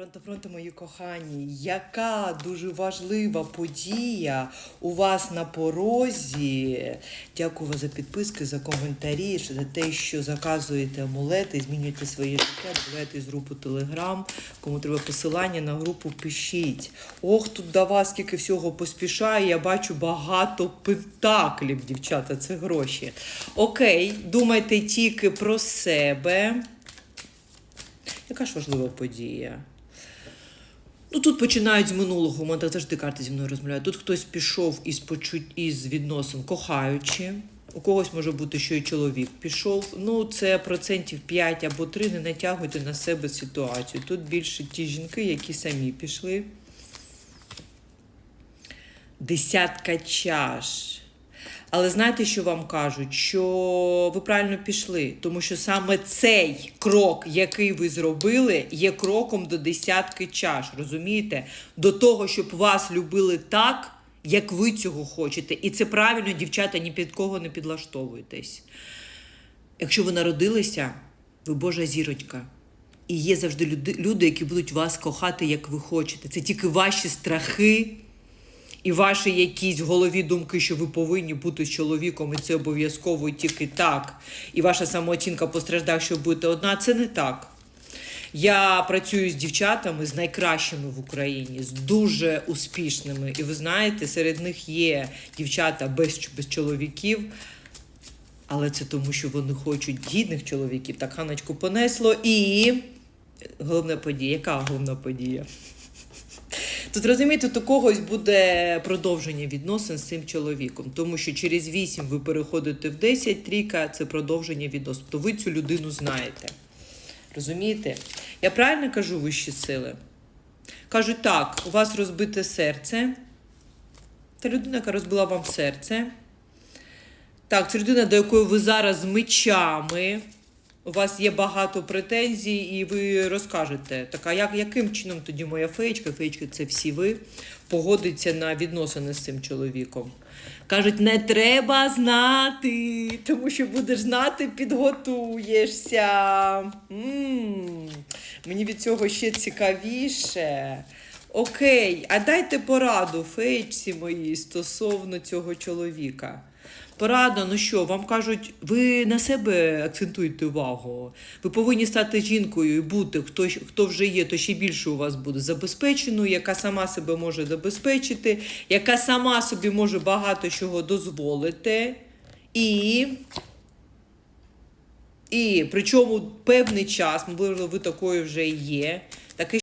Пронто, пронто, мої кохані, яка дуже важлива подія у вас на порозі. Дякую за підписки, за коментарі, за те, що заказуєте амулети, змінюєте своє життя, додаєте з групу Телеграм. Кому треба посилання на групу, пишіть. Ох, тут до вас скільки всього поспішає. Я бачу багато пентаклів, дівчата, це гроші. Окей, думайте тільки про себе. Яка ж важлива подія? Тут починають з минулого, у мене завжди карти зі мною розмовляють. Тут хтось пішов із почуть із відносин кохаючи. У когось може бути, що і чоловік пішов. Ну, це процентів 5 або 3, не натягуйте на себе ситуацію. Тут більше ті жінки, які самі пішли. Десятка чаш. Але знаєте, що вам кажуть? Що ви правильно пішли, тому що саме цей крок, який ви зробили, є кроком до десятки чаш. Розумієте? До того, щоб вас любили так, як ви цього хочете. І це правильно, дівчата, ні під кого не підлаштовуєтесь. Якщо ви народилися, ви Божа зірочка. І є завжди люди, люди, які будуть вас кохати, як ви хочете. Це тільки ваші страхи і ваші якісь голові думки, що ви повинні бути з чоловіком, і це обов'язково тільки так. І ваша самооцінка постраждає, що будете одна. Це не так. Я працюю з дівчатами, з найкращими в Україні, з дуже успішними. І ви знаєте, серед них є дівчата без, без чоловіків. Але це тому, що вони хочуть гідних чоловіків. Так ханочку понесло. І головна подія. Яка головна подія? Тут розумієте, тут у когось буде продовження відносин з цим чоловіком, тому що через 8 ви переходите в 10, трійка це продовження відносин. То ви цю людину знаєте. Розумієте? Я правильно кажу вищі сили? Кажуть, так, у вас розбите серце. Та людина, яка розбила вам серце. Так, це людина, до якої ви зараз мечами. У вас є багато претензій, і ви розкажете, так, а як, яким чином тоді моя феєчка, феєчка це всі ви, погодиться на відносини з цим чоловіком. Кажуть, не треба знати, тому що будеш знати, підготуєшся. м мені від цього ще цікавіше. Окей, а дайте пораду феєчці моїй стосовно цього чоловіка. Порада, ну що, вам кажуть, ви на себе акцентуєте увагу. Ви повинні стати жінкою і бути, хто, хто вже є, то ще більше у вас буде забезпеченою, яка сама себе може забезпечити, яка сама собі може багато чого дозволити. І, і причому певний час, можливо, ви такою вже є. Такий